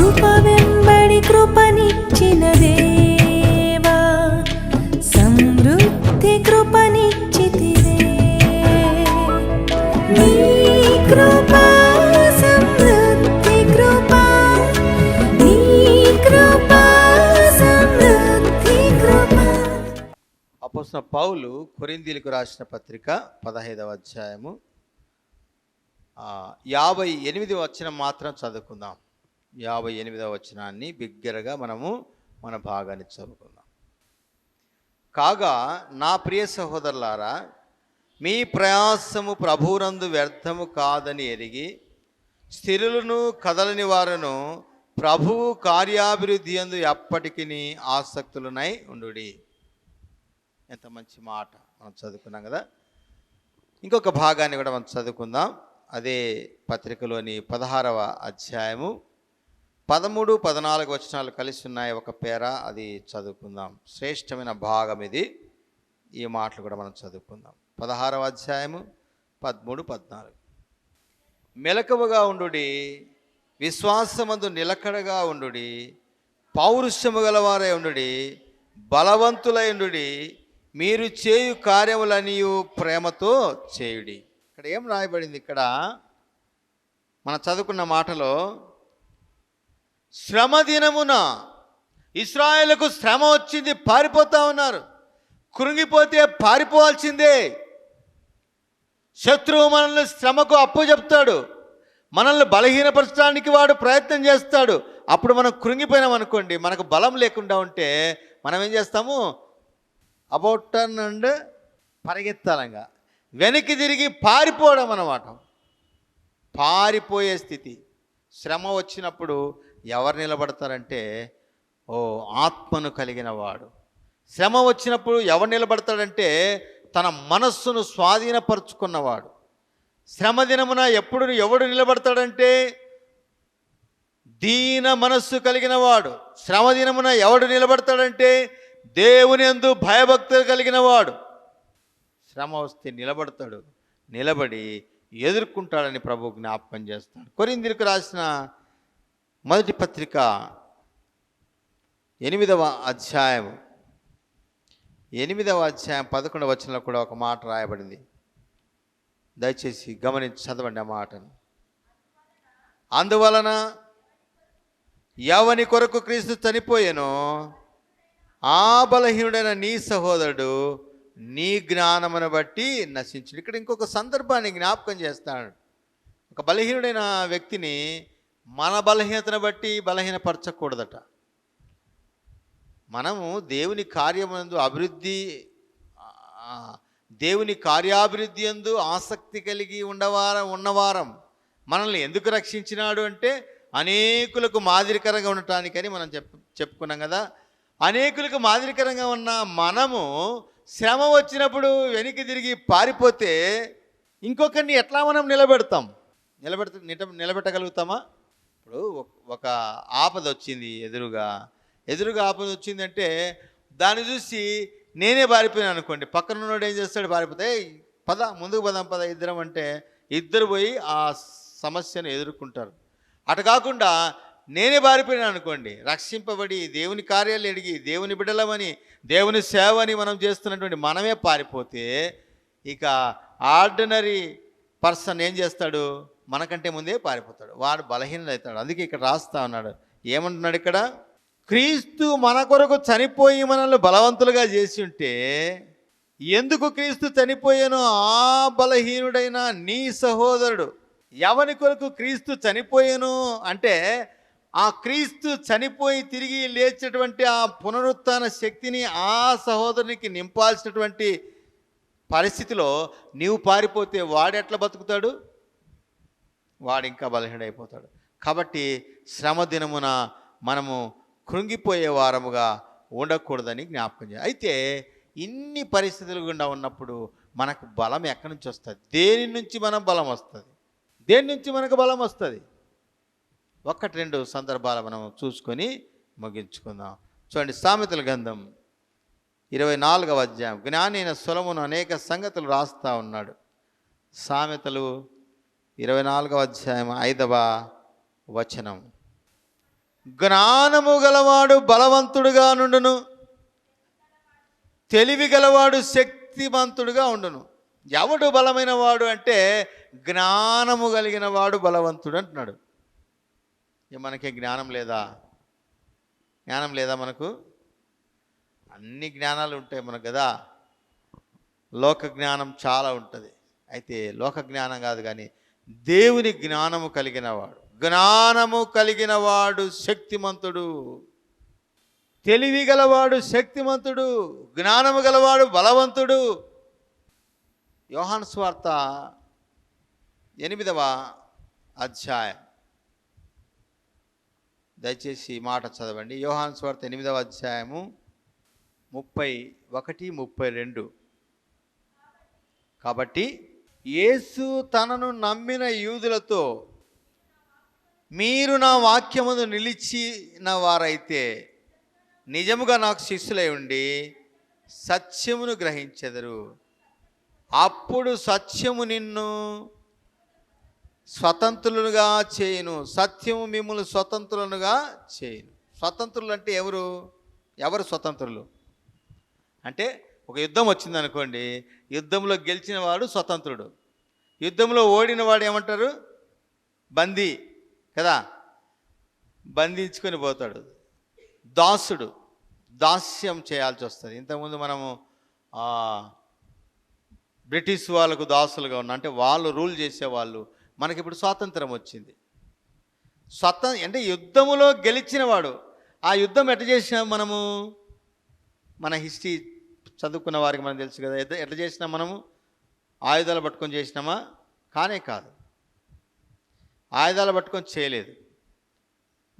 కృప వెంబడి కృపనిచ్చిన దేవా సమృద్ధి కృపనిచ్చితివే. నీ కృప సమృద్ధి కృప నీ కృప సమృద్ధి కృప. అపోసిన పౌలు కొరిందీలకు రాసిన పత్రిక పదహైదవ అధ్యాయము యాభై ఎనిమిది వచ్చిన మాత్రం చదువుకుందాం. యాభై ఎనిమిదవ వచనాన్ని బిగ్గరగా మనము మన భాగాన్ని చదువుకుందాం. కాగా నా ప్రియ సహోదరులారా మీ ప్రయాసము ప్రభునందు వ్యర్థము కాదని ఎరిగి స్థిరులను కదలని వారును ప్రభువు కార్యాభివృద్ధి ఎందు ఎప్పటికీ ఆసక్తులనై ఉండుడి. ఎంత మంచి మాట మనం చదువుకున్నాం కదా. ఇంకొక భాగాన్ని కూడా మనం చదువుకుందాం. అదే పత్రికలోని పదహారవ అధ్యాయము. పదమూడు పద్నాలుగు వచనాలు కలిసి ఉన్నాయి. ఒక పేర అది చదువుకుందాం. శ్రేష్టమైన భాగం ఇది. ఈ మాటలు కూడా మనం చదువుకుందాం. పదహారవ అధ్యాయము పదమూడు పద్నాలుగు. మెలకువగా ఉండుడి విశ్వాసమందు నిలకడగా ఉండుడి పౌరుషము గలవారై ఉండుడి బలవంతులై ఉండుడి మీరు చేయు కార్యములనియు ప్రేమతో చేయుడి. ఇక్కడ ఏం రాయబడింది? ఇక్కడ మనం చదువుకున్న మాటలో శ్రమ దినమున ఇస్రాయేల్కు శ్రమ వచ్చింది పారిపోతా ఉన్నారు. కృంగిపోతే పారిపోవాల్సిందే. శత్రువు మనల్ని శ్రమకు అప్పు చెప్తాడు. మనల్ని బలహీనపరచడానికి వాడు ప్రయత్నం చేస్తాడు. అప్పుడు మనం కృంగిపోయినాం అనుకోండి మనకు బలం లేకుండా ఉంటే మనం ఏం చేస్తాము? అబౌట్ టర్న్ అండ్ పరిగెత్తాలంగా. వెనక్కి తిరిగి పారిపోవడం అన్నమాట. పారిపోయే స్థితి. శ్రమ వచ్చినప్పుడు ఎవరు నిలబడతారంటే ఓ ఆత్మను కలిగిన వాడు. శ్రమ వచ్చినప్పుడు ఎవరు నిలబడతాడంటే తన మనస్సును స్వాధీనపరుచుకున్నవాడు. శ్రమ దినమున ఎప్పుడు ఎవడు నిలబడతాడంటే దీన మనస్సు కలిగిన వాడు. శ్రమ దినమున ఎవడు నిలబడతాడంటే దేవుని ఎందు భయభక్తులు కలిగిన వాడు. శ్రమ వస్తే నిలబడతాడు. నిలబడి ఎదుర్కొంటాడని ప్రభు జ్ఞాపకం చేస్తాడు. కొరిందిరికి రాసిన మొదటి పత్రిక ఎనిమిదవ అధ్యాయం. ఎనిమిదవ అధ్యాయం పదకొండవ వచనంలో కూడా ఒక మాట రాయబడింది. దయచేసి గమనించి చదవండి ఆ మాటను. అందువలన ఎవని కొరకు క్రీస్తు చనిపోయానో ఆ బలహీనుడైన నీ సహోదరుడు నీ జ్ఞానమును బట్టి నశించుడు ఇక్కడ ఇంకొక సందర్భాన్ని జ్ఞాపకం చేస్తాడు ఒక బలహీనుడైన వ్యక్తిని మన బలహీనతను బట్టి బలహీనపరచకూడదట. మనము దేవుని కార్యమందు అభివృద్ధి దేవుని కార్యాభివృద్ధి ఎందు ఆసక్తి కలిగి ఉండవారం ఉన్నవారం మనల్ని ఎందుకు రక్షించినాడు అంటే అనేకులకు మాదిరికరంగా ఉండటానికని మనం చెప్ చెప్పుకున్నాం కదా. అనేకులకు మాదిరికరంగా ఉన్న మనము శ్రమ వచ్చినప్పుడు వెనక్కి తిరిగి పారిపోతే ఇంకొకరిని ఎట్లా మనం నిలబెడతాం? నిలబెడత నిలబెట్టగలుగుతామా? ఇప్పుడు ఒక- ఆపద వచ్చింది ఎదురుగా. ఎదురుగా ఆపద వచ్చిందంటే దాన్ని చూసి నేనే పారిపోయాను అనుకోండి. పక్కన ఉన్నోడు ఏం చేస్తాడు? పారిపోతే పద ముందుకు పదం పద ఇద్దరం అంటే ఇద్దరు పోయి ఆ సమస్యను ఎదుర్కొంటారు. అటు కాకుండా నేనే పారిపోయాను అనుకోండి. రక్షింపబడి దేవుని కార్యాలు ఎడిగి దేవుని బిడ్డలమని దేవుని సేవ అని మనం చేస్తున్నటువంటి మనమే పారిపోతే ఇక ఆర్డినరీ పర్సన్ ఏం చేస్తాడు? మనకంటే ముందే పారిపోతాడు. వాడు బలహీనుడు అవుతాడు అందుకే ఇక్కడ రాస్తా ఉన్నాడు. ఏమంటున్నాడు ఇక్కడ? క్రీస్తు మన కొరకు చనిపోయి మనల్ని బలవంతులుగా చేసి ఉంటే ఎందుకు క్రీస్తు చనిపోయానో ఆ బలహీనుడైన నీ సహోదరుడు ఎవని కొరకు క్రీస్తు చనిపోయాను అంటే ఆ క్రీస్తు చనిపోయి తిరిగి లేచినటువంటి ఆ పునరుత్న శక్తిని ఆ సహోదరునికి నింపాల్సినటువంటి పరిస్థితిలో నీవు పారిపోతే వాడెట్లా బతుకుతాడు? వాడు ఇంకా బలహీనైపోతాడు కాబట్టి శ్రమ దినమున మనము కృంగిపోయే వారముగా ఉండకూడదని జ్ఞాపకం చేయాలి. అయితే ఇన్ని పరిస్థితులు గుండా ఉన్నప్పుడు మనకు బలం ఎక్కడి నుంచి వస్తుంది? దేని నుంచి మనం బలం వస్తుంది? దేని నుంచి మనకు బలం వస్తుంది? ఒక్కటి రెండు సందర్భాలు మనం చూసుకొని ముగించుకుందాం. చూడండి సామెతల గంధం ఇరవై నాలుగవ అధ్యాయం. జ్ఞానైన సులమును అనేక సంగతులు రాస్తా ఉన్నాడు. సామెతలు ఇరవై నాలుగవ అధ్యాయం ఐదవ వచనం. జ్ఞానము గలవాడు బలవంతుడుగా నుండును తెలివి గలవాడు శక్తివంతుడుగా ఉండును. ఎవడు బలమైన వాడు అంటే జ్ఞానము కలిగిన వాడు బలవంతుడు అంటున్నాడు. మనకి జ్ఞానం లేదా? జ్ఞానం లేదా మనకు? అన్ని జ్ఞానాలు ఉంటాయి మనకు కదా. లోక జ్ఞానం చాలా ఉంటుంది. అయితే లోక జ్ఞానం కాదు కానీ దేవుని జ్ఞానము కలిగిన వాడు జ్ఞానము కలిగిన వాడు శక్తిమంతుడు. తెలివి గలవాడు శక్తిమంతుడు. జ్ఞానము గలవాడు బలవంతుడు. యోహాన్ స్వార్త ఎనిమిదవ అధ్యాయం. దయచేసి మాట చదవండి. యోహాన్ స్వార్త ఎనిమిదవ అధ్యాయము ముప్పై ఒకటి ముప్పై రెండు. కాబట్టి యేసు తనను నమ్మిన యూదులతో మీరు నా వాక్యమును నిలిచిన వారైతే నిజముగా నాకు శిష్యులై ఉండి సత్యమును గ్రహించెదరు. అప్పుడు సత్యము నిన్ను స్వతంత్రులుగా చేయను. సత్యము మిమ్మల్ని స్వతంత్రులుగా చేయను. స్వతంత్రులు అంటే ఎవరు? ఎవరు స్వతంత్రులు? అంటే ఒక యుద్ధం వచ్చింది అనుకోండి యుద్ధంలో గెలిచిన వాడు స్వతంత్రుడు. యుద్ధంలో ఓడిన వాడు ఏమంటారు? బందీ కదా? బంధించుకొని పోతాడు. దాసుడు దాస్యం చేయాల్సి వస్తుంది. ఇంతకుముందు మనము బ్రిటిష్ వాళ్ళకు దాసులుగా ఉన్నా అంటే వాళ్ళు రూల్ చేసేవాళ్ళు మనకి ఇప్పుడు స్వాతంత్రం వచ్చింది. స్వత అంటే యుద్ధములో గెలిచినవాడు ఆ యుద్ధం ఎట్ట చేసినాం మనము? మన హిస్టరీ చదువుకున్న వారికి మనకు తెలుసు కదా. ఎట్లా ఎట్లా చేసినా మనము ఆయుధాలు పట్టుకొని చేసినామా? కానే కాదు. ఆయుధాలు పట్టుకొని చేయలేదు.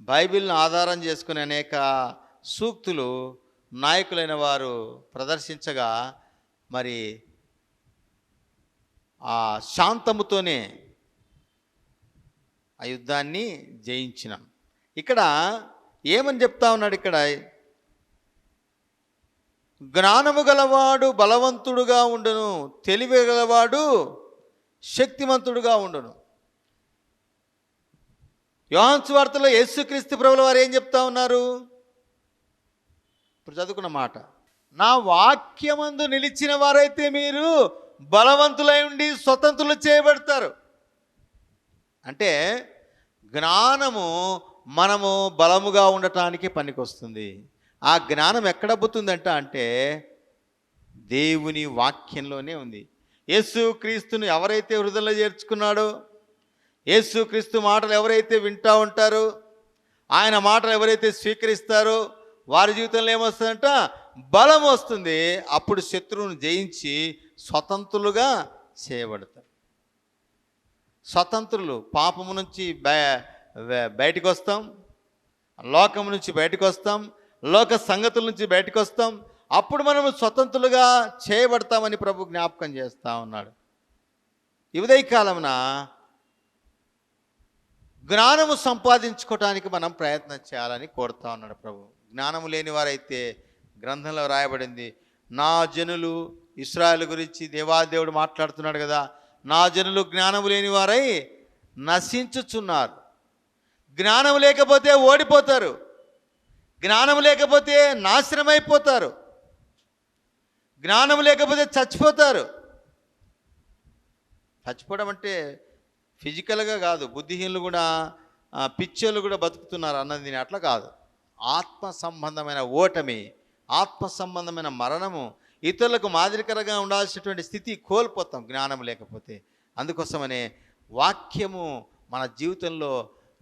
బైబిల్ను ఆధారం చేసుకునే అనేక సూక్తులు నాయకులైన వారు ప్రదర్శించగా మరి ఆ శాంతముతోనే ఆ యుద్ధాన్ని జయించినాం. ఇక్కడ ఏమని చెప్తా ఉన్నాడు ఇక్కడ? జ్ఞానము గలవాడు బలవంతుడుగా ఉండును తెలివి గలవాడు శక్తిమంతుడుగా ఉండును. యోహాన్ వార్తలో యేసుక్రీస్తు ప్రభుల వారు ఏం చెప్తా ఉన్నారు? ఇప్పుడు చదువుకున్న మాట. నా వాక్యమందు నిలిచిన వారైతే మీరు బలవంతులై ఉండి స్వతంత్రులు చేయబడతారు. అంటే జ్ఞానము మనము బలముగా ఉండటానికి పనికొస్తుంది. ఆ జ్ఞానం ఎక్కడ అబ్బుతుందంట అంటే దేవుని వాక్యంలోనే ఉంది. యేసుక్రీస్తును ఎవరైతే హృదయంలో చేర్చుకున్నాడో యేసుక్రీస్తు మాటలు ఎవరైతే వింటా ఉంటారో ఆయన మాటలు ఎవరైతే స్వీకరిస్తారో వారి జీవితంలో ఏమొస్తుందంట? బలం వస్తుంది. అప్పుడు శత్రువును జయించి స్వతంత్రులుగా చేయబడతారు. స్వతంత్రులు పాపము నుంచి బయ- బయటికి వస్తాం లోకం నుంచి బయటకు వస్తాం లోక సంగతుల నుంచి బయటకు వస్తాం అప్పుడు మనం స్వతంత్రులుగా చేయబడతామని ప్రభు జ్ఞాపకం చేస్తూ ఉన్నాడు. ఈ ఉదయకాలమున జ్ఞానము సంపాదించుకోవటానికి మనం ప్రయత్నం చేయాలని కోరుతా ఉన్నాడు ప్రభు. జ్ఞానము లేని వారైతే గ్రంథంలో రాయబడింది నా జనులు ఇస్రాయల్ గురించి దేవాదేవుడు మాట్లాడుతున్నాడు కదా నా జనులు జ్ఞానము లేని వారై నశించుచున్నారు. జ్ఞానం లేకపోతే ఓడిపోతారు. జ్ఞానం లేకపోతే నాశనం అయిపోతారు జ్ఞానం లేకపోతే చచ్చిపోతారు. చచ్చిపోవడం అంటే ఫిజికల్గా కాదు బుద్ధిహీనులు కూడా పిచ్చోళ్ళు కూడా బతుకుతున్నారు అన్నది దీని అట్లా కాదు. ఆత్మ సంబంధమైన ఓటమి ఆత్మ సంబంధమైన మరణము ఇతరులకు మాదిరికరంగా ఉండాల్సినటువంటి స్థితి కోల్పోతాం జ్ఞానం లేకపోతే. అందుకోసమనే వాక్యము మన జీవితంలో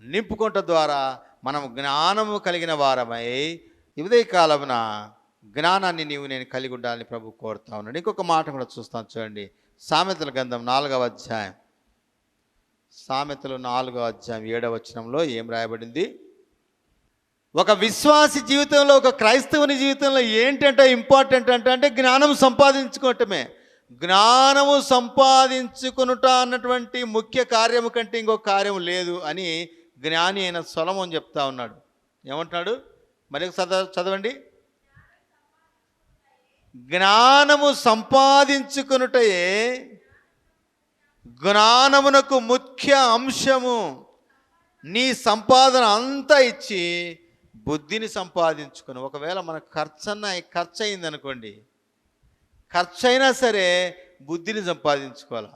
నింపుకుంట ద్వారా మనం జ్ఞానము కలిగిన వారమై ఉదయ కాలమున జ్ఞానాన్ని నీవు నేను కలిగి ఉండాలని ప్రభు కోరుతా ఉన్నాడు. ఇంకొక మాట కూడా చూస్తాను చూడండి. సామెతల గ్రంథం నాలుగవ అధ్యాయం. సామెతలు నాలుగవ అధ్యాయం ఏడవ వచనంలో ఏం రాయబడింది? ఒక విశ్వాసి జీవితంలో ఒక క్రైస్తవుని జీవితంలో ఏంటంటే ఇంపార్టెంట్ అంటే అంటే జ్ఞానం సంపాదించుకోవటమే. జ్ఞానము సంపాదించుకునుట అన్నటువంటి ముఖ్య కార్యము కంటే ఇంకొక కార్యం లేదు అని జ్ఞాని అయిన సొలమోన్ చెప్తా ఉన్నాడు. ఏమంటున్నాడు? మరి చదవ చదవండి. జ్ఞానము సంపాదించుకునుటయే జ్ఞానమునకు ముఖ్య అంశము. నీ సంపాదన అంతా ఇచ్చి బుద్ధిని సంపాదించుకుని. ఒకవేళ మనకు ఖర్చన్న ఖర్చు అయింది అనుకోండి ఖర్చు అయినా సరే బుద్ధిని సంపాదించుకోవాలి.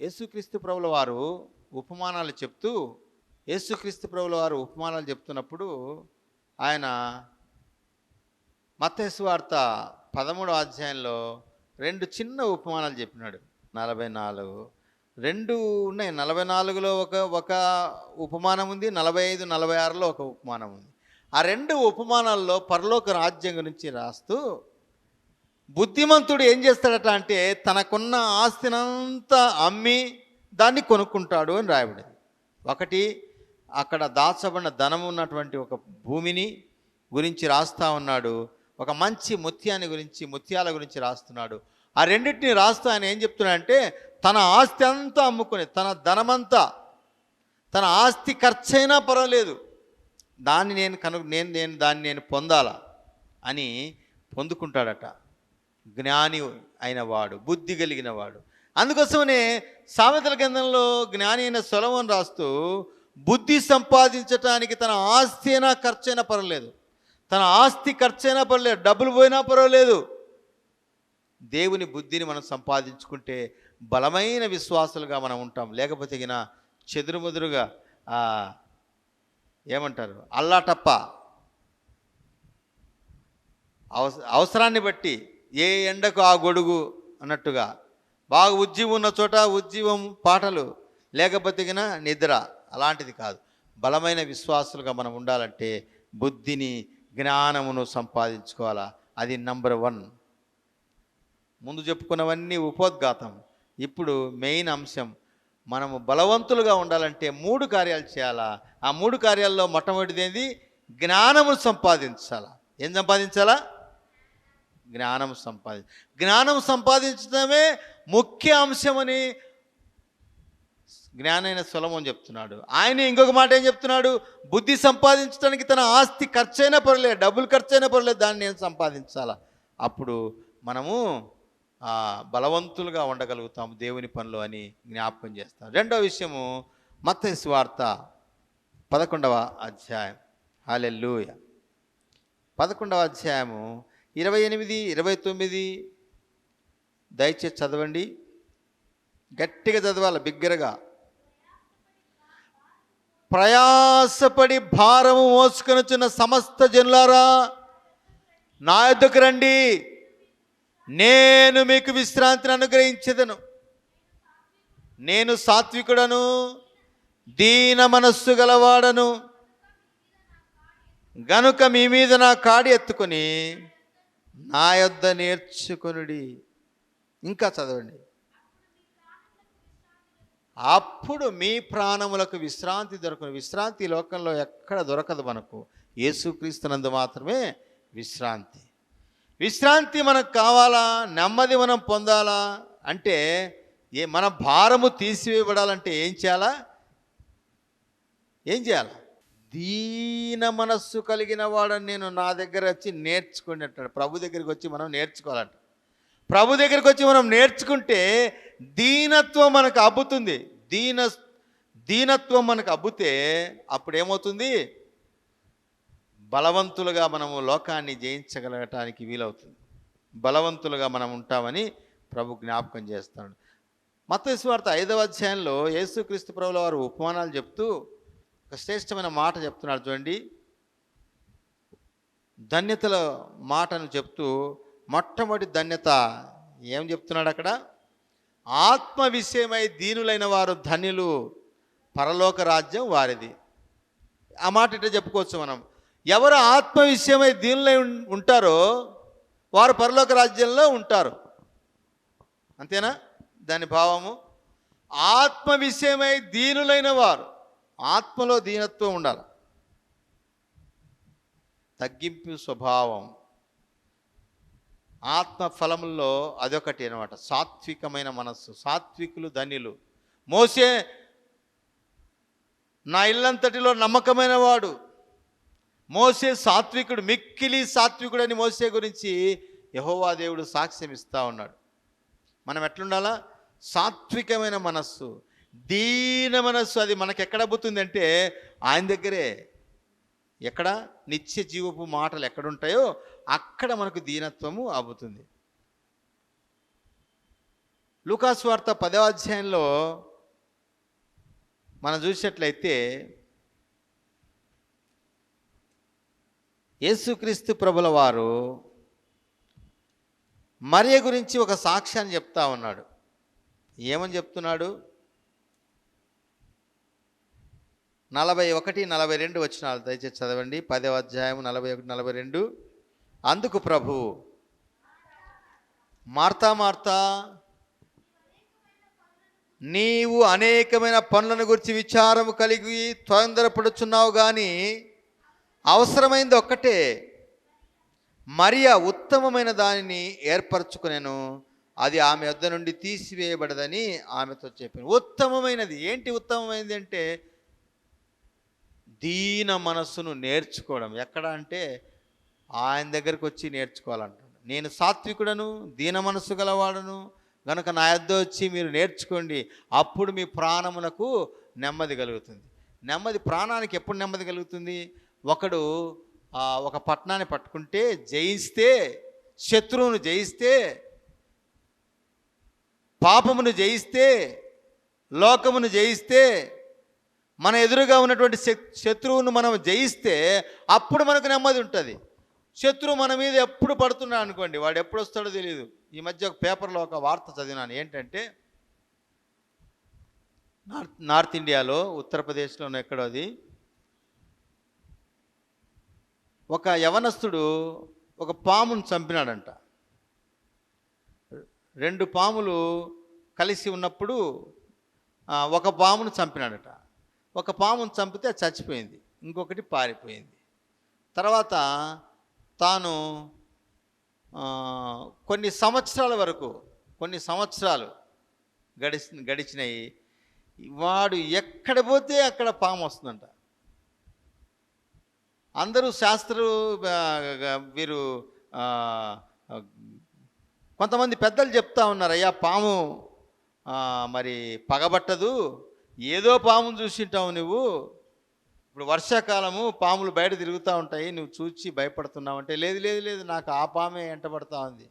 యేసుక్రీస్తు ప్రభుల వారు ఉపమానాలు చెప్తూ యేసుక్రీస్తు ప్రభుల వారు ఉపమానాలు చెప్తున్నప్పుడు ఆయన మత్తేసు వార్త పదమూడో అధ్యాయంలో రెండు చిన్న ఉపమానాలు చెప్పినాడు. నలభై నాలుగు. రెండు ఉన్నాయి. నలభై నాలుగులో ఒక ఒక ఉపమానం ఉంది. నలభై ఐదు నలభై ఆరులో ఒక ఉపమానం ఉంది. ఆ రెండు ఉపమానాల్లో పరలోక రాజ్యం గురించి రాస్తూ బుద్ధిమంతుడు ఏం చేస్తాడట అంటే తనకున్న ఆస్తినంతా అమ్మి దాన్ని కొనుక్కుంటాడు అని రాయబడింది. ఒకటి అక్కడ దాచబడిన ధనం ఉన్నటువంటి ఒక భూమిని గురించి రాస్తా ఉన్నాడు. ఒక మంచి ముత్యాన్ని గురించి ముత్యాల గురించి రాస్తున్నాడు. ఆ రెండింటిని రాస్తూ ఆయన ఏం చెప్తున్నాడంటే తన ఆస్తి అంతా అమ్ముకుని తన ధనమంతా తన ఆస్తి ఖర్చైనా పర్వాలేదు. దాన్ని నేను కను నేను నేను దాన్ని నేను పొందాలా అని పొందుకుంటాడట. జ్ఞాని అయిన వాడు బుద్ధి కలిగిన వాడు. అందుకోసమనే సామెతల గ్రంథంలో జ్ఞాని అయిన సొలమన్ రాస్తూ బుద్ధి సంపాదించటానికి తన ఆస్తి అయినా ఖర్చైనా పర్వాలేదు. తన ఆస్తి ఖర్చైనా పర్వాలేదు డబ్బులు పోయినా పర్వాలేదు. దేవుని బుద్ధిని మనం సంపాదించుకుంటే బలమైన విశ్వాసులుగా మనం ఉంటాం. లేకపోతే గిన చెదురుముదురుగా ఏమంటారు? అల్లాటప్ప. అవస అవసరాన్ని బట్టి ఏ ఎండకు ఆ గొడుగు అన్నట్టుగా. బాగా ఉజ్జీవం ఉన్న చోట ఉజ్జీవం పాటలు లేకపోతే నిద్ర. అలాంటిది కాదు. బలమైన విశ్వాసులుగా మనం ఉండాలంటే బుద్ధిని జ్ఞానమును సంపాదించుకోవాలా? అది నంబర్ వన్. ముందు చెప్పుకున్నవన్నీ ఉపోద్ఘాతం. ఇప్పుడు మెయిన్ అంశం. మనము బలవంతులుగా ఉండాలంటే మూడు కార్యాలు చేయాలా? ఆ మూడు కార్యాల్లో మొట్టమొదటిది ఏంది జ్ఞానము సంపాదించాలా? ఏం సంపాదించాలా? జ్ఞానం సంపాది జ్ఞానం సంపాదించడమే ముఖ్య అంశమని జ్ఞానైన సులభం చెప్తున్నాడు. ఆయన ఇంకొక మాట ఏం చెప్తున్నాడు? బుద్ధి సంపాదించడానికి తన ఆస్తి ఖర్చైనా పర్లేదు డబ్బులు ఖర్చైనా పర్లేదు దాన్ని నేను సంపాదించాలా? అప్పుడు మనము బలవంతులుగా ఉండగలుగుతాము దేవుని పనులు అని జ్ఞాపకం చేస్తాం రెండవ విషయము మత వార్త పదకొండవ అధ్యాయం. హాలెల్లూయ. పదకొండవ అధ్యాయము ఇరవై ఎనిమిది ఇరవై తొమ్మిది దయచేసి చదవండి. గట్టిగా చదవాలి బిగ్గరగా? ప్రయాసపడి భారము మోసుకొనుచున్న సమస్త జనులారా నా యొద్దకు రండి. నేను మీకు విశ్రాంతిని అనుగ్రహించదను. నేను సాత్వికుడను దీన మనస్సు గలవాడను. గనుక మీ మీద నా కాడి ఎత్తుకొని నా యొద్ద నేర్చుకొనుడి. ఇంకా చదవండి. అప్పుడు మీ ప్రాణములకు విశ్రాంతి దొరకను. విశ్రాంతి లోకంలో ఎక్కడ దొరకదు మనకు. యేసుక్రీస్తునందు మాత్రమే విశ్రాంతి. విశ్రాంతి మనకు కావాలా? నెమ్మది మనం పొందాలా? అంటే ఏ మన భారము తీసివేయబడాలంటే ఏం చేయాలా? ఏం చేయాలా? దీన మనస్సు కలిగిన వాడని నేను నా దగ్గర వచ్చి నేర్చుకుని అంటాడు ప్రభు దగ్గరికి వచ్చి మనం నేర్చుకోవాలంట. ప్రభు దగ్గరికి వచ్చి మనం నేర్చుకుంటే దీనత్వం మనకు అబ్బుతుంది. దీన దీనత్వం మనకు అబ్బుతే అప్పుడు ఏమవుతుంది బలవంతులుగా మనము లోకాన్ని జయించగలగటానికి వీలవుతుంది. బలవంతులుగా మనం ఉంటామని ప్రభు జ్ఞాపకం చేస్తాడు. మతస్వార్త ఐదవ అధ్యాయంలో యేసుక్రీస్తు ప్రభుల వారు ఉపమానాలు చెప్తూ ఒక శ్రేష్టమైన మాట చెప్తున్నారు చూడండి. ధన్యతల మాటను చెప్తూ మొట్టమొదటి ధన్యత ఏం చెప్తున్నాడు అక్కడ? ఆత్మ విషయమై దీనులైన వారు ధన్యులు పరలోక రాజ్యం వారిది. ఆ మాట ఇట్లా చెప్పుకోవచ్చు మనం. ఎవరు ఆత్మ విషయమై దీనులై ఉంటారో వారు పరలోక రాజ్యంలో ఉంటారు. అంతేనా? దాని భావము. ఆత్మ విషయమై దీనులైన వారు ఆత్మలో దీనత్వం ఉండాలి. తగ్గింపు స్వభావం. ఆత్మ ఫలముల్లో అదొకటి అనమాట సాత్వికమైన మనస్సు సాత్వికులు ధన్యులు. మోసే నా ఇల్లంతటిలో నమ్మకమైన వాడు. మోసే సాత్వికుడు మిక్కిలి సాత్వికుడు అని మోసే గురించి యహోవా దేవుడు సాక్ష్యం ఇస్తా ఉన్నాడు. మనం ఎట్లుండాలా? సాత్వికమైన మనస్సు దీన మనస్సు అది మనకెక్కడ అబ్బుతుందంటే ఆయన దగ్గరే. ఎక్కడ నిత్య జీవపు మాటలు ఎక్కడుంటాయో అక్కడ మనకు దీనత్వము అవుతుంది. లూకాస్వార్త పదవ అధ్యాయంలో మనం చూసినట్లయితే యేసుక్రీస్తు ప్రభుల వారు మరియ గురించి ఒక సాక్ష్యాన్ని చెప్తా ఉన్నాడు. ఏమని చెప్తున్నాడు? నలభై ఒకటి నలభై రెండు వచ్చినాలు దయచేసి చదవండి. పదవ అధ్యాయం నలభై ఒకటి నలభై రెండు. అందుకు ప్రభు మార్తా మార్తా నీవు అనేకమైన పనులను గురించి విచారము కలిగి తొందరపడుచున్నావు కానీ అవసరమైంది ఒక్కటే. మరియా ఉత్తమమైన దానిని ఏర్పరచుకునేను. అది ఆమె వద్ద నుండి తీసివేయబడదని ఆమెతో చెప్పాను. ఉత్తమమైనది. ఏంటి ఉత్తమమైనది అంటే దీన మనస్సును నేర్చుకోవడం. ఎక్కడ అంటే ఆయన దగ్గరకు వచ్చి నేర్చుకోవాలంటాడు. నేను సాత్వికుడను దీన మనస్సు గలవాడను గనుక నా యొద్ద వచ్చి మీరు నేర్చుకోండి అప్పుడు మీ ప్రాణమునకు నెమ్మది కలుగుతుంది. నెమ్మది ప్రాణానికి ఎప్పుడు నెమ్మది కలుగుతుంది? ఒకడు ఒక పట్టణాన్ని పట్టుకుంటే జయిస్తే శత్రువును జయిస్తే పాపమును జయిస్తే లోకమును జయిస్తే మన ఎదురుగా ఉన్నటువంటి శత్రువును మనం జయిస్తే అప్పుడు మనకు నెమ్మది ఉంటుంది. శత్రువు మన మీద ఎప్పుడు పడుతున్నాడు అనుకోండి వాడు ఎప్పుడు వస్తాడో తెలియదు ఈ మధ్య ఒక పేపర్లో ఒక వార్త చదివినాను. ఏంటంటే నార్త్ నార్త్ ఇండియాలో ఉత్తరప్రదేశ్లోనో ఎక్కడో అది ఒక యవనస్తుడు ఒక పామును చంపినాడంట. రెండు పాములు కలిసి ఉన్నప్పుడు ఒక పామును చంపినాడట. ఒక పామును చంపితే చచ్చిపోయింది ఇంకొకటి పారిపోయింది. తర్వాత తాను కొన్ని సంవత్సరాల వరకు కొన్ని సంవత్సరాలు గడిచి గడిచినాయి వాడు ఎక్కడ పోతే అక్కడ పాము వస్తుందంట. అందరూ శాస్త్ర వీరు కొంతమంది పెద్దలు చెప్తా ఉన్నారు అయ్యా పాము మరి పగబట్టదు ఏదో పామును చూసింటావు నువ్వు. ఇప్పుడు వర్షాకాలము పాములు బయట తిరుగుతూ ఉంటాయి నువ్వు చూచి భయపడుతున్నావు అంటే లేదు లేదు లేదు నాకు ఆ పామే ఎంటబడతా ఉంది.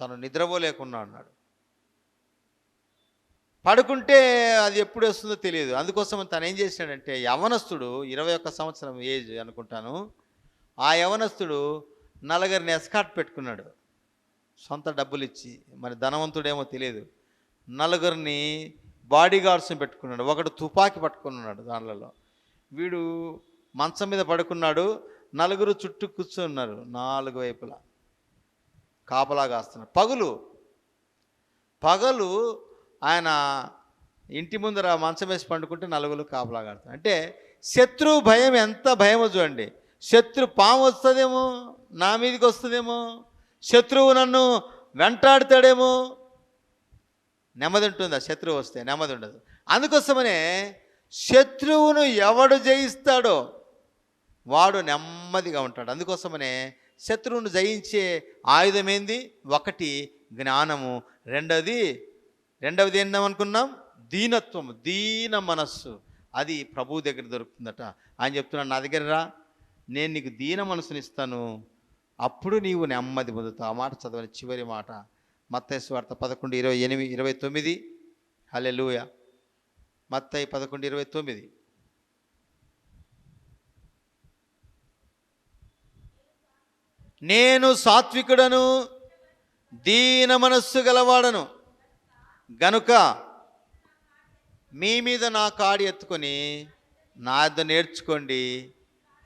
తను నిద్రపోలేకున్నా అన్నాడు. పడుకుంటే అది ఎప్పుడు వస్తుందో తెలియదు. అందుకోసం తను ఏం చేశాడంటే యవనస్తుడు ఇరవై ఒక్క సంవత్సరం ఏజ్ అనుకుంటాను ఆ యవనస్తుడు నలుగురిని ఎస్కాట్ పెట్టుకున్నాడు. సొంత డబ్బులు ఇచ్చి మరి ధనవంతుడేమో తెలియదు. నలుగురిని బాడీ గార్డ్స్ని పెట్టుకున్నాడు ఒకడు తుపాకీ పట్టుకున్నాడు దానిలలో వీడు మంచం మీద పడుకున్నాడు నలుగురు చుట్టూ కూర్చున్నారు నాలుగు వైపులా. కాపలా కాస్తున్నారు పగులు. పగలు ఆయన ఇంటి ముందర మంచం వేసి పండుకుంటే నలుగురు కాపలా కాడుతారు అంటే శత్రు భయం ఎంత భయమో చూడండి. శత్రు పాము వస్తుందేమో నా మీదకి వస్తుందేమో శత్రువు నన్ను వెంటాడుతాడేమో నెమ్మది ఉంటుందా శత్రువు వస్తే నెమ్మది ఉండదు అందుకోసమనే శత్రువును ఎవడు జయిస్తాడో వాడు నెమ్మదిగా ఉంటాడు. అందుకోసమనే శత్రువును జయించే ఆయుధం ఏంది ఒకటి జ్ఞానము రెండవది రెండవది ఏందామనుకున్నాం దీనత్వం దీన మనస్సు. అది ప్రభు దగ్గర దొరుకుతుందట. ఆయన చెప్తున్నాడు నా దగ్గర రా. నేను నీకు దీన మనసునిస్తాను. అప్పుడు నీవు నెమ్మది పొందుతావు. ఆ మాట చదవని చివరి మాట. మత్తయి వార్త పదకొండు ఇరవై ఎనిమిది ఇరవై తొమ్మిది. హలే లూయ మత్తయి పదకొండు ఇరవై తొమ్మిది. నేను సాత్వికుడను దీన మనస్సు గలవాడను. గనుక మీ మీద నా కాడి ఎత్తుకొని నా యొద్ద నేర్చుకోండి.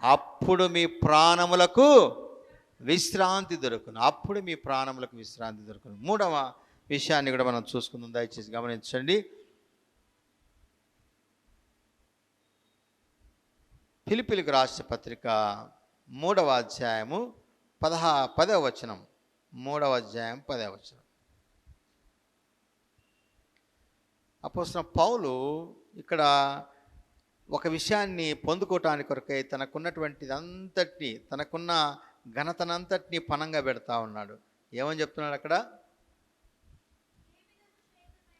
అప్పుడు మీ ప్రాణములకు విశ్రాంతి దొరుకును. అప్పుడు మీ ప్రాణములకు విశ్రాంతి దొరుకును. మూడవ విషయాన్ని కూడా మనం చూసుకుందాం. దయచేసి గమనించండి. పిలిపిలికి రాష్ట్ర పత్రిక మూడవ అధ్యాయము పదహా పదవ వచనం. మూడవ అధ్యాయం పదవ వచనం. అపోసిన పౌలు ఇక్కడ ఒక విషయాన్ని పొందుకోవటానికి కొరకై తనకున్నటువంటిది అంతటిని తనకున్న ఘనతనంతటిని పనంగా పెడతా ఉన్నాడు. ఏమని చెప్తున్నాడు అక్కడ?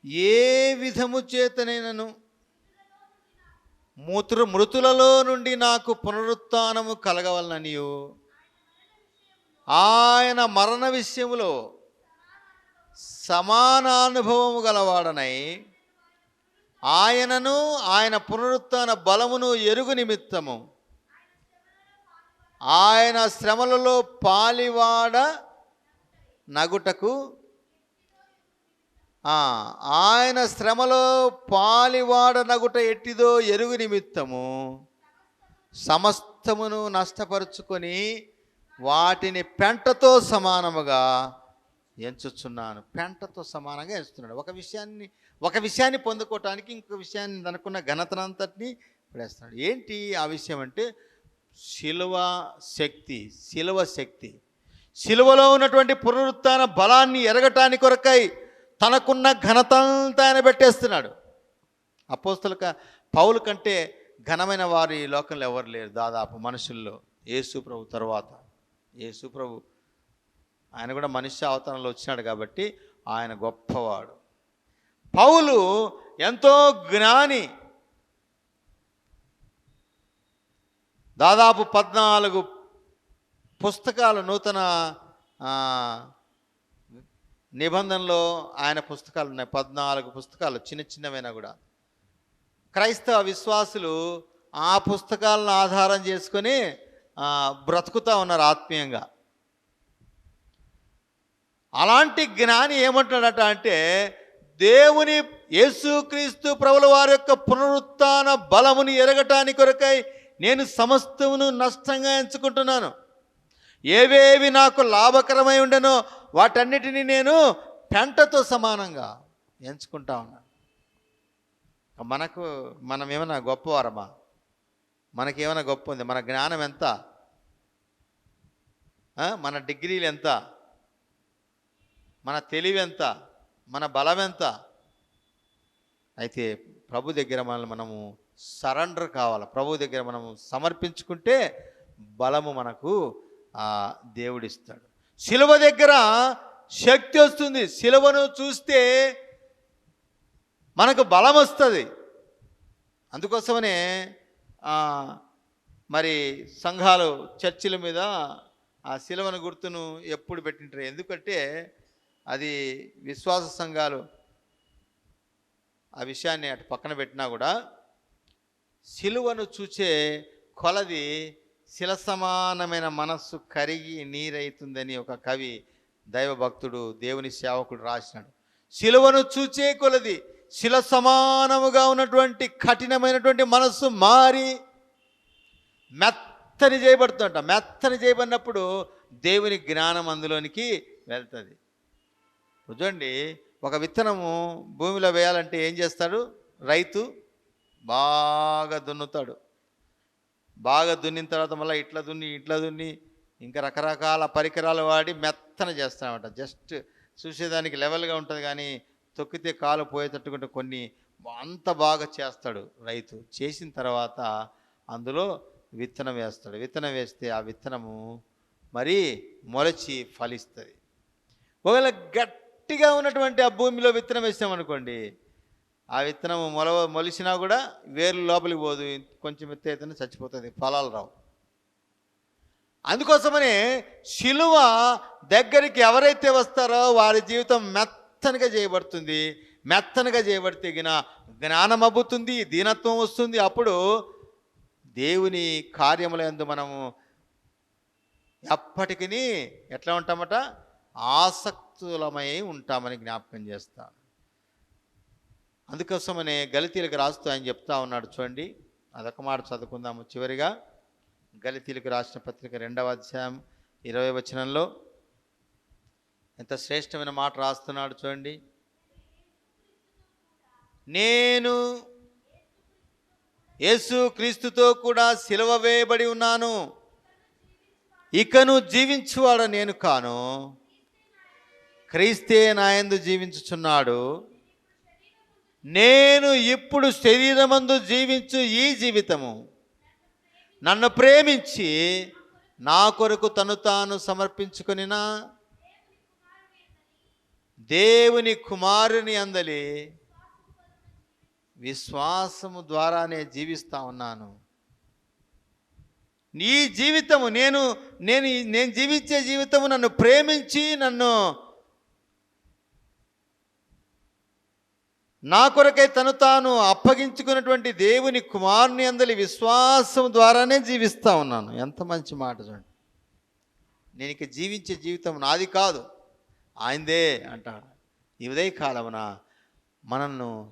ఏ విధము చేతనైనను? మూతృ మృతులలో నుండి నాకు పునరుత్నము కలగవలననియు. ఆయన మరణ విషయములో సమానానుభవము గలవాడనై ఆయనను ఆయన పునరుత్న బలమును ఎరుగు నిమిత్తము ఆయన శ్రమలలో పాలివాడ నగుటకు ఆయన శ్రమలో పాలివాడ నగుట ఎట్టిదో ఎరుగు నిమిత్తము సమస్తమును నష్టపరుచుకొని వాటిని పెంటతో సమానముగా ఎంచుచున్నాను. పెంటతో సమానంగా ఎంచుతున్నాడు. ఒక విషయాన్ని ఒక విషయాన్ని పొందుకోవటానికి ఇంకొక విషయాన్ని అనుకున్న ఘనతనంతటిని పడేస్తున్నాడు ఏంటి ఆ విషయం అంటే శిలువ శక్తి శిలువ శక్తి. శిలువలో ఉన్నటువంటి పునరుత్థాన బలాన్ని ఎరగటానికి కొరకై తనకున్న ఘనతంతా ఆయన పెట్టేస్తున్నాడు. అపోస్తులక క- పౌలు కంటే ఘనమైన వారు ఈ లోకంలో ఎవరు లేరు దాదాపు మనుషుల్లో. యేసు ప్రభు తర్వాత. యేసు ప్రభు ఆయన కూడా మనిషి అవతారంలో వచ్చినాడు కాబట్టి ఆయన గొప్పవాడు. పౌలు ఎంతో జ్ఞాని దాదాపు పద్నాలుగు పుస్తకాలు నూతన నిబంధనలో ఆయన పుస్తకాలు ఉన్నాయి. పద్నాలుగు పుస్తకాలు చిన్న చిన్నవైనా కూడా. క్రైస్తవ విశ్వాసులు ఆ పుస్తకాలను ఆధారం చేసుకొని బ్రతుకుతూ బ్రతుకుతా ఉన్నారు ఆత్మీయంగా. అలాంటి జ్ఞాని ఏమంటున్నాడట అంటే దేవుని యేసుక్రీస్తు ప్రభుల వారి యొక్క పునరుత్న బలముని ఎరగటానికి కొరకై నేను సమస్తమును నష్టంగా ఎంచుకుంటున్నాను. ఏవేవి నాకు లాభకరమై ఉండనో వాటన్నిటినీ నేను పెంటతో సమానంగా ఎంచుకుంటా ఉన్నాను. మనకు మనం ఏమైనా గొప్పవారమా? మనకేమైనా గొప్ప ఉంది మన జ్ఞానం ఎంత? మన డిగ్రీలు ఎంత? మన తెలివి ఎంత? మన బలం ఎంత? అయితే ప్రభు దగ్గర మనల్ని మనము సరెండర్ కావాలి. ప్రభు దగ్గర మనం సమర్పించుకుంటే బలము మనకు ఆ దేవుడిస్తాడు. శిలువ దగ్గర శక్తి వస్తుంది. శిలువను చూస్తే మనకు బలం వస్తుంది. అందుకోసమనే మరి సంఘాలు చర్చిల మీద ఆ శిలువను గుర్తును ఎప్పుడు పెట్టింటారు ఎందుకంటే అది విశ్వాస సంఘాలు. ఆ విషయాన్ని అటు పక్కన పెట్టినా కూడా శిలువను చూచే కొలది శిల సమానమైన మనస్సు కరిగి నీరైతుందని ఒక కవి దైవభక్తుడు దేవుని సేవకుడు రాసినాడు. శిలువను చూచే కొలది శిల సమానముగా ఉన్నటువంటి కఠినమైనటువంటి మనస్సు మారి మెత్తని చేయబడుతుంట మెత్తని చేయబడినప్పుడు దేవుని జ్ఞానం అందులోనికి వెళ్తుంది. చూడండి ఒక విత్తనము భూమిలో వేయాలంటే ఏం చేస్తాడు? రైతు బాగా దున్నుతాడు. బాగా దున్నిన తర్వాత మళ్ళీ ఇట్లా దున్ని ఇట్లా దున్ని ఇంకా రకరకాల పరికరాలు వాడి మెత్తన చేస్తామట జస్ట్ చూసేదానికి లెవెల్గా ఉంటుంది కానీ తొక్కితే కాలు పోయేటట్టుకుంటే కొన్ని అంత బాగా చేస్తాడు రైతు. చేసిన తర్వాత అందులో విత్తనం వేస్తాడు. విత్తనం వేస్తే ఆ విత్తనము మరి మొలచి ఫలిస్తుంది. ఒకవేళ గట్టిగా ఉన్నటువంటి ఆ భూమిలో విత్తనం వేసామనుకోండి ఆ విత్తనం మొల మొలిసినా కూడా వేరు లోపలికి పోదు. కొంచెం ఎత్తు అయితేనే చచ్చిపోతుంది. ఫలాలు రావు. అందుకోసమని శిలువ దగ్గరికి ఎవరైతే వస్తారో వారి జీవితం మెత్తనగా చేయబడుతుంది. మెత్తనగా చేయబడితే గిన జ్ఞానం అబ్బుతుంది దీనత్వం వస్తుంది. అప్పుడు దేవుని కార్యములందు మనము ఎప్పటికీ ఎట్లా ఉంటామట? ఆసక్తులమై ఉంటామని జ్ఞాపకం చేస్తాను. అందుకోసమనే గలితీలకు రాస్తూ ఆయన చెప్తా ఉన్నాడు చూడండి. అదొక మాట చదువుకుందాము చివరిగా. గలితీలకు రాసిన పత్రిక రెండవ అధ్యాయం ఇరవై వచనంలో. ఎంత శ్రేష్టమైన మాట రాస్తున్నాడు చూడండి. నేను యేసు క్రీస్తుతో కూడా సిలవ వేయబడి ఉన్నాను. ఇకను జీవించువాడు నేను కాను. క్రీస్తే నాయందు జీవించుచున్నాడు. నేను ఇప్పుడు శరీరమందు జీవించు ఈ జీవితము. నన్ను ప్రేమించి నా కొరకు తను తాను సమర్పించుకునినా దేవుని కుమారుని అందలి విశ్వాసము ద్వారానే జీవిస్తా ఉన్నాను. నీ జీవితము నేను నేను నేను జీవించే జీవితము నన్ను ప్రేమించి నన్ను నా కొరకై తను తాను అప్పగించుకున్నటువంటి దేవుని కుమారుని అందలి విశ్వాసం ద్వారానే జీవిస్తా ఉన్నాను. ఎంత మంచి మాట చూడండి. నేను ఇక జీవించే జీవితం నాది కాదు. ఆయనదే అంటాడు. ఈ ఉదయ కాలమున మనల్ని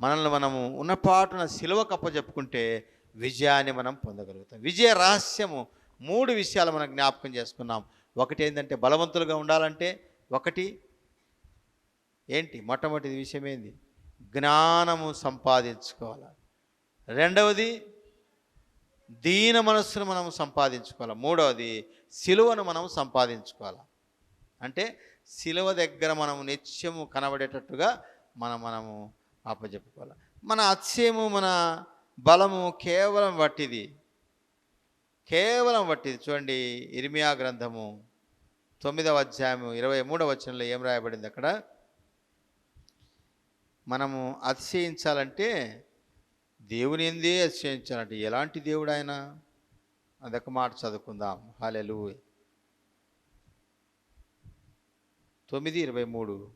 మనల్ని మనము ఉన్నపాటున సిలువ కప్ప చెప్పుకుంటే విజయాన్ని మనం పొందగలుగుతాం. విజయ రహస్యము మూడు విషయాలు మనం జ్ఞాపకం చేసుకున్నాం. ఒకటి ఏంటంటే బలవంతులుగా ఉండాలంటే ఒకటి ఏంటి? మొట్టమొదటి విషయం ఏంది? జ్ఞానము సంపాదించుకోవాలి? రెండవది దీన మనస్సును మనం సంపాదించుకోవాలి? మూడవది సిలువను మనం సంపాదించుకోవాలి? అంటే సిలువ దగ్గర మనం నిత్యము కనబడేటట్టుగా మనం మనము అప్పచెప్పుకోవాలి మన అత్యము మన బలము కేవలం వట్టిది. కేవలం వట్టిది. చూడండి ఇర్మియా గ్రంథము తొమ్మిదవ అధ్యాయము ఇరవై మూడవ వచనంలో ఏం రాయబడింది అక్కడ? మనము అతిశయించాలంటే దేవుని ఎందే అతిశయించాలంటే ఎలాంటి దేవుడు ఆయన అదొక మాట చదువుకుందాం. హాలెలు తొమ్మిది ఇరవై మూడు.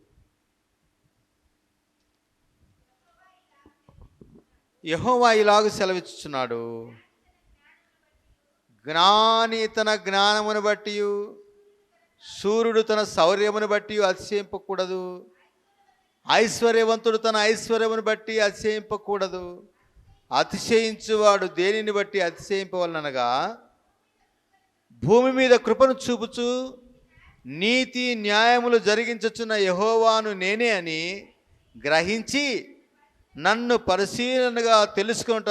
యహోవా ఇలాగ సెలవిచ్చుచున్నాడు. జ్ఞాని తన జ్ఞానమును బట్టి సూర్యుడు తన శౌర్యమును బట్టి అతిశయింపకూడదు. ఐశ్వర్యవంతుడు తన ఐశ్వర్యమును బట్టి అతిశయింపకూడదు. అతిశయించువాడు దేనిని బట్టి అతిశయింపవలనగా భూమి మీద కృపను చూపుచు నీతి న్యాయములు జరిగించుచున్న యహోవాను నేనే అని గ్రహించి నన్ను పరిశీలనగా తెలుసుకుంట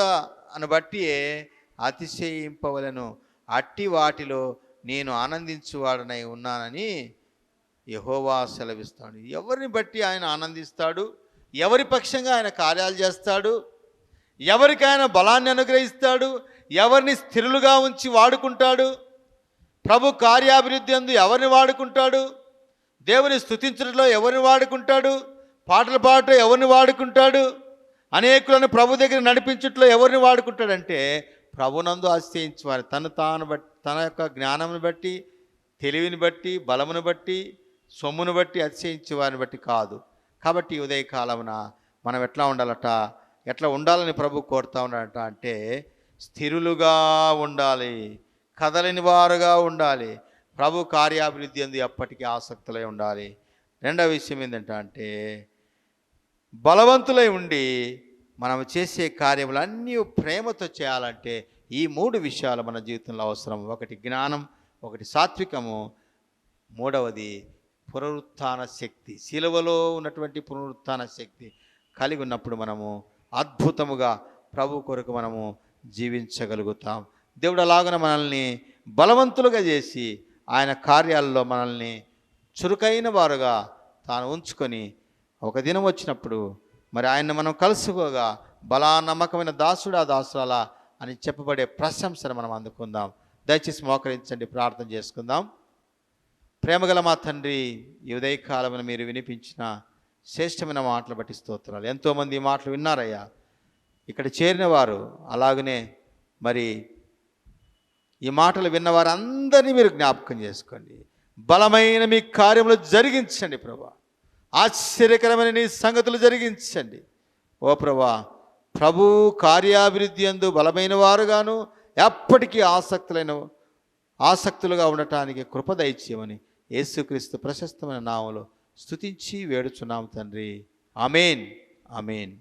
అని బట్టి అతిశయింపవలను. అట్టి వాటిలో నేను ఆనందించువాడనై ఉన్నానని యహోవా సెలవిస్తాడు. ఎవరిని బట్టి ఆయన ఆనందిస్తాడు? ఎవరి పక్షంగా ఆయన కార్యాలు చేస్తాడు? ఎవరికి ఆయన బలాన్ని అనుగ్రహిస్తాడు? ఎవరిని స్థిరులుగా ఉంచి వాడుకుంటాడు? ప్రభు కార్యాభివృద్ధి అందు ఎవరిని వాడుకుంటాడు? దేవుని స్థుతించడంలో ఎవరిని వాడుకుంటాడు? పాటలు పాడటం ఎవరిని వాడుకుంటాడు? అనేకులను ప్రభు దగ్గర నడిపించట్లో ఎవరిని వాడుకుంటాడంటే ప్రభునందు ఆశ్రయించేవారు. తను తాను బట్టి తన యొక్క జ్ఞానమును బట్టి తెలివిని బట్టి బలమును బట్టి సొమ్మును బట్టి అతిశయించే వారిని బట్టి కాదు. కాబట్టి ఉదయకాలమున మనం ఎట్లా ఉండాలట? ఎట్లా ఉండాలని ప్రభు కోరుతా ఉన్నాడట అంటే స్థిరులుగా ఉండాలి. కదలని వారుగా ఉండాలి. ప్రభు కార్యాభివృద్ధి అందు ఎప్పటికీ ఆసక్తులై ఉండాలి. రెండవ విషయం ఏంటంటే అంటే బలవంతులై ఉండి మనం చేసే కార్యములన్నీ ప్రేమతో చేయాలంటే ఈ మూడు విషయాలు మన జీవితంలో అవసరం. ఒకటి జ్ఞానం ఒకటి సాత్వికము మూడవది పునరుత్థాన శక్తి శిలువలో ఉన్నటువంటి పునరుత్థాన శక్తి కలిగి ఉన్నప్పుడు మనము అద్భుతముగా ప్రభు కొరకు మనము జీవించగలుగుతాం. దేవుడు అలాగన మనల్ని బలవంతులుగా చేసి ఆయన కార్యాల్లో మనల్ని చురుకైన వారుగా తాను ఉంచుకొని ఒక దినం వచ్చినప్పుడు మరి ఆయన్ని మనం కలుసుకోగా బలా నమ్మకమైన దాసుడా దాసురాలా అని చెప్పబడే ప్రశంసను మనం అందుకుందాం. దయచేసి మోకరించండి ప్రార్థన చేసుకుందాం. ప్రేమగల మా తండ్రి ఈ ఉదయకాలమున మీరు వినిపించిన శ్రేష్టమైన మాటలు బట్టి స్తోత్రాలు. ఎంతోమంది ఈ మాటలు విన్నారయ్యా. ఇక్కడ చేరిన వారు అలాగనే మరి ఈ మాటలు విన్నవారందరినీ మీరు జ్ఞాపకం చేసుకోండి. బలమైన మీ కార్యములు జరిగించండి ప్రభా. ఆశ్చర్యకరమైన నీ సంగతులు జరిగించండి. ఓ ప్రభా ప్రభు కార్యాభివృద్ధి అందు బలమైన వారుగాను ఎప్పటికీ ఆసక్తులైన ఆసక్తులుగా ఉండటానికి కృప దయచేయమని యేసుక్రీస్తు ప్రశస్తమైన నామంలో స్థుతించి వేడుచున్నాము తండ్రి. అమేన్ అమేన్